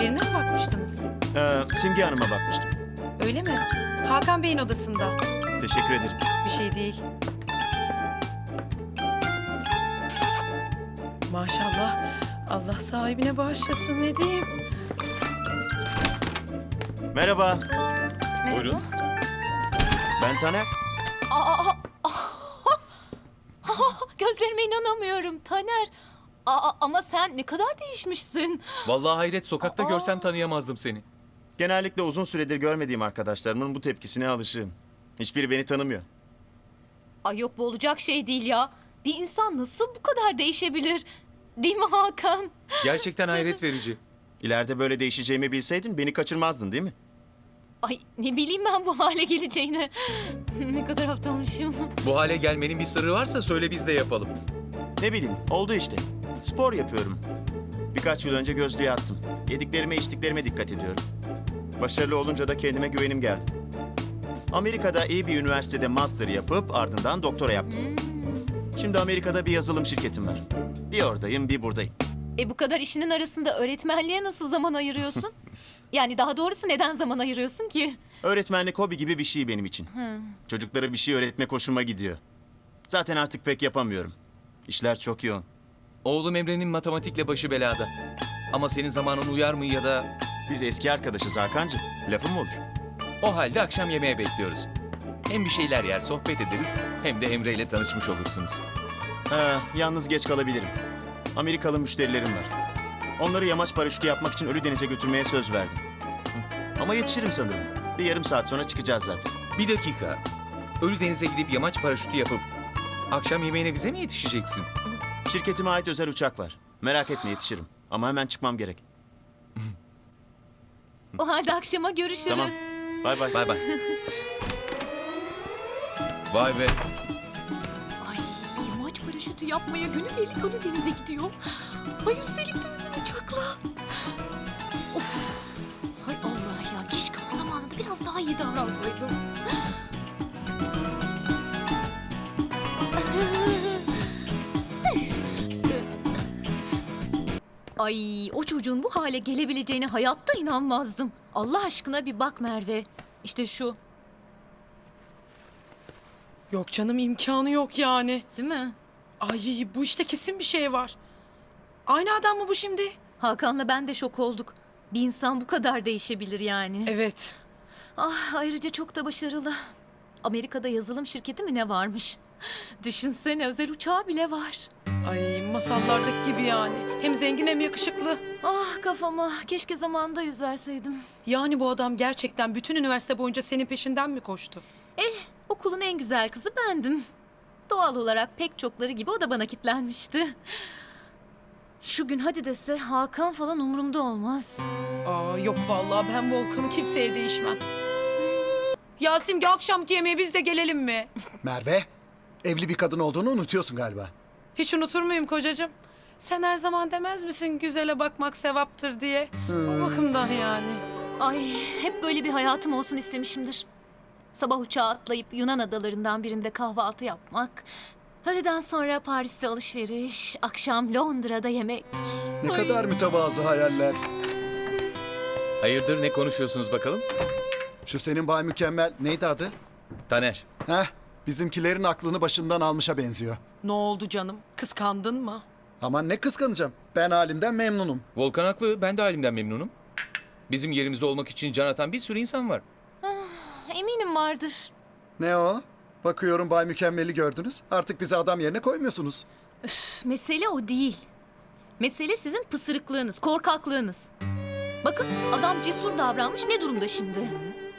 Birine mi bakmıştınız? Ee, Simge Hanım'a bakmıştım. Öyle mi? Hakan Bey'in odasında. Teşekkür ederim. Bir şey değil. Maşallah. Allah sahibine bağışlasın ne diyeyim. Merhaba, Buyurun. ben Taner. Aa, aa, aa. Gözlerime inanamıyorum Taner. Aa, ama sen ne kadar değişmişsin. Vallahi hayret sokakta Aa. görsem tanıyamazdım seni. Genellikle uzun süredir görmediğim arkadaşlarımın bu tepkisine alışığım. Hiçbiri beni tanımıyor. Ay yok bu olacak şey değil ya. Bir insan nasıl bu kadar değişebilir? Değil mi Hakan? Gerçekten hayret verici. İleride böyle değişeceğimi bilseydin beni kaçırmazdın değil mi? Ay ne bileyim ben bu hale geleceğini. ne kadar aptalmışım. Bu hale gelmenin bir sırrı varsa söyle biz de yapalım. Ne bileyim, oldu işte. Spor yapıyorum. Birkaç yıl önce gözlüğe attım. Yediklerime içtiklerime dikkat ediyorum. Başarılı olunca da kendime güvenim geldi. Amerika'da iyi bir üniversitede master yapıp ardından doktora yaptım. Şimdi Amerika'da bir yazılım şirketim var. Bir oradayım, bir buradayım. E bu kadar işinin arasında öğretmenliğe nasıl zaman ayırıyorsun? yani daha doğrusu neden zaman ayırıyorsun ki? Öğretmenlik hobi gibi bir şey benim için. Çocuklara bir şey öğretmek hoşuma gidiyor. Zaten artık pek yapamıyorum. İşler çok yoğun. Oğlum Emre'nin matematikle başı belada. Ama senin zamanın uyar mı ya da... Biz eski arkadaşız Hakan'cığım. Lafım mı olur? O halde akşam yemeğe bekliyoruz. Hem bir şeyler yer, sohbet ederiz hem de Emre ile tanışmış olursunuz. Ha, yalnız geç kalabilirim. Amerikalı müşterilerim var. Onları yamaç paraşütü yapmak için Ölüdeniz'e götürmeye söz verdim. Ama yetişirim sanırım. Bir yarım saat sonra çıkacağız zaten. Bir dakika. Ölüdeniz'e gidip yamaç paraşütü yapıp akşam yemeğine bize mi yetişeceksin? Şirketime ait özel uçak var. Merak etme yetişirim. Ama hemen çıkmam gerek. O halde akşama görüşürüz. Tamam. Bay bay. Bay bay. Vay be. Ay yamaç paraşütü yapmaya günübirlik denize gidiyor. Ay üstelik de özel uçakla. Of. Hay Allah ya keşke o zamanında biraz daha iyi davransaydım. Ay o çocuğun bu hale gelebileceğine hayatta inanmazdım. Allah aşkına bir bak Merve. İşte şu Yok canım imkanı yok yani. değil mi? Ay bu işte kesin bir şey var. Aynı adam mı bu şimdi? Hakan'la ben de şok olduk. Bir insan bu kadar değişebilir yani. Evet. Ah ayrıca çok da başarılı. Amerika'da yazılım şirketi mi ne varmış? Düşünsene özel uçağı bile var. Ay masallardaki gibi yani. Hem zengin hem yakışıklı. Ah kafama keşke zamanında yüzerseydim. Yani bu adam gerçekten bütün üniversite boyunca senin peşinden mi koştu? Eh okulun en güzel kızı bendim. Doğal olarak pek çokları gibi o da bana kitlenmişti. Şu gün hadi dese Hakan falan umurumda olmaz. Aa yok vallahi ben Volkan'ı kimseye değişmem. Ya Simge akşamki yemeğe biz de gelelim mi? Merve, evli bir kadın olduğunu unutuyorsun galiba. Hiç unutur muyum kocacığım? Sen her zaman demez misin güzele bakmak sevaptır diye? O bakımdan yani. Ay hep böyle bir hayatım olsun istemişimdir. Sabah uçağa atlayıp Yunan adalarından birinde kahvaltı yapmak. Öğleden sonra Paris'te alışveriş, akşam Londra'da yemek. Ne Ay. kadar mütevazı hayaller. Hayırdır ne konuşuyorsunuz bakalım? Şu senin bay mükemmel neydi adı? Taner. Heh, bizimkilerin aklını başından almışa benziyor. Ne oldu canım? Kıskandın mı? Aman ne kıskanacağım. Ben halimden memnunum. Volkan haklı. Ben de halimden memnunum. Bizim yerimizde olmak için can atan bir sürü insan var. Eminim vardır. Ne o? Bakıyorum bay mükemmeli gördünüz. Artık bizi adam yerine koymuyorsunuz. Üf, mesele o değil. Mesele sizin pısırıklığınız, korkaklığınız. Bakın adam cesur davranmış ne durumda şimdi?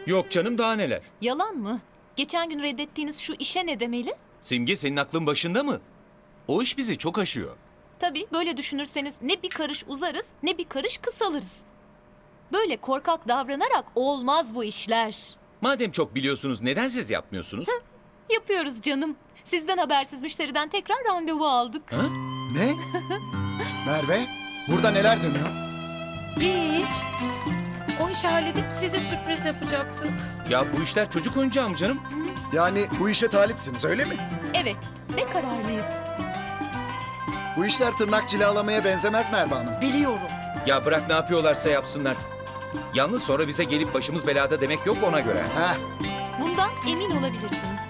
Yok canım daha neler. Yalan mı? Geçen gün reddettiğiniz şu işe ne demeli? Simge senin aklın başında mı? O iş bizi çok aşıyor. Tabii böyle düşünürseniz ne bir karış uzarız ne bir karış kısalırız. Böyle korkak davranarak olmaz bu işler. Madem çok biliyorsunuz neden siz yapmıyorsunuz? Yapıyoruz canım. Sizden habersiz müşteriden tekrar randevu aldık. Ha? Ne? Merve, burada neler dönüyor? Hiç. O işi halledip size sürpriz yapacaktık. Ya bu işler çocuk oyuncağı mı canım? Yani bu işe talipsiniz öyle mi? Evet ve kararlıyız. Bu işler tırnak cilalamaya benzemez Merve Hanım. Biliyorum. Ya bırak ne yapıyorlarsa yapsınlar. Yalnız sonra bize gelip başımız belada demek yok ona göre. Heh, Bundan emin olabilirsiniz.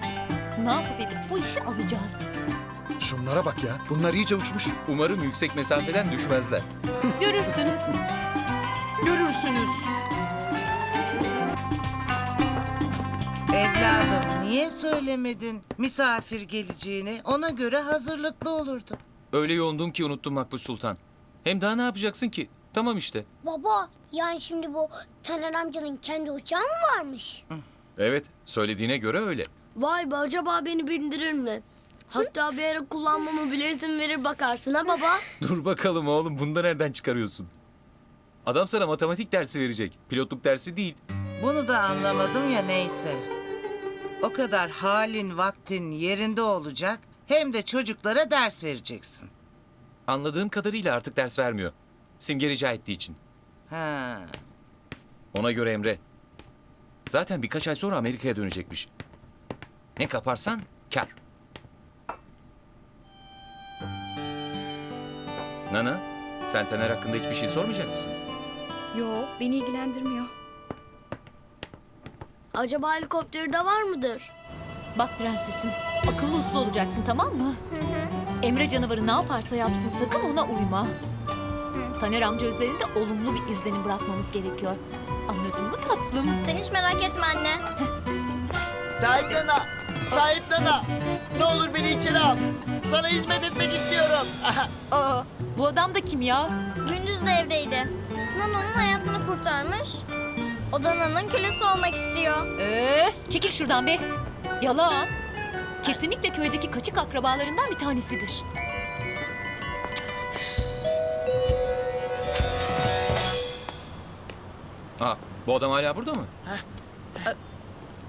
Ne yapıp edip bu işi alacağız. şunlara bak ya. Bunlar iyice uçmuş. Umarım yüksek mesafeden düşmezler. Görürsünüz. Görürsünüz. Evladım niye söylemedin misafir geleceğini? Ona göre hazırlıklı olurdu. Öyle yoğundum ki unuttum Makbuş Sultan. Hem daha ne yapacaksın ki? Tamam işte. Baba yani şimdi bu Taner amcanın kendi uçağı mı varmış? Evet, söylediğine göre öyle. Vay be acaba beni bindirir mi? Hatta bir ara kullanmamı bile izin verir bakarsın ha baba. Dur bakalım oğlum, bunu da nereden çıkarıyorsun? Adam sana matematik dersi verecek. Pilotluk dersi değil. Bunu da anlamadım ya neyse. O kadar halin vaktin yerinde olacak hem de çocuklara ders vereceksin. Anladığım kadarıyla artık ders vermiyor. Simge rica ettiği için. Ha. Ona göre Emre. Zaten birkaç ay sonra Amerika'ya dönecekmiş. Ne kaparsan kar. Nana, sen Taner hakkında hiçbir şey sormayacak mısın? Yo beni ilgilendirmiyor. Acaba helikopteri de var mıdır? Bak prensesim akıllı uslu olacaksın tamam mı? Emre canavarı ne yaparsa yapsın sakın ona uyma. Taner amca üzerinde olumlu bir izlenim bırakmamız gerekiyor. Anladın mı tatlım? Sen hiç merak etme anne. Sahiplen ha. Sahiplen ha. Ne olur beni içeri al. Sana hizmet etmek istiyorum. Aa, bu adam da kim ya? Gündüz de evdeydi. Nano'nun hayatını kurtarmış. O da Nano'nun kölesi olmak istiyor. Öf, çekil şuradan be. Yalan. Kesinlikle köydeki kaçık akrabalarından bir tanesidir. Aa, bu adam hala burada mı?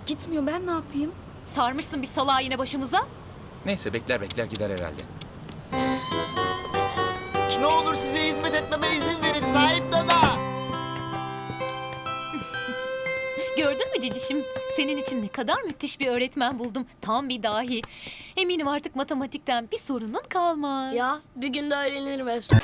Gitmiyor ben ne yapayım? Sarmışsın bir salağı yine başımıza. Neyse bekler bekler gider herhalde. ne olur size hizmet etmeme izin verin. Sahiplen ha. Gördün mü cicişim? Senin için ne kadar müthiş bir öğretmen buldum. Tam bir dahi. Eminim artık matematikten bir sorunun kalmaz. Ya bir günde öğrenirim hepsini.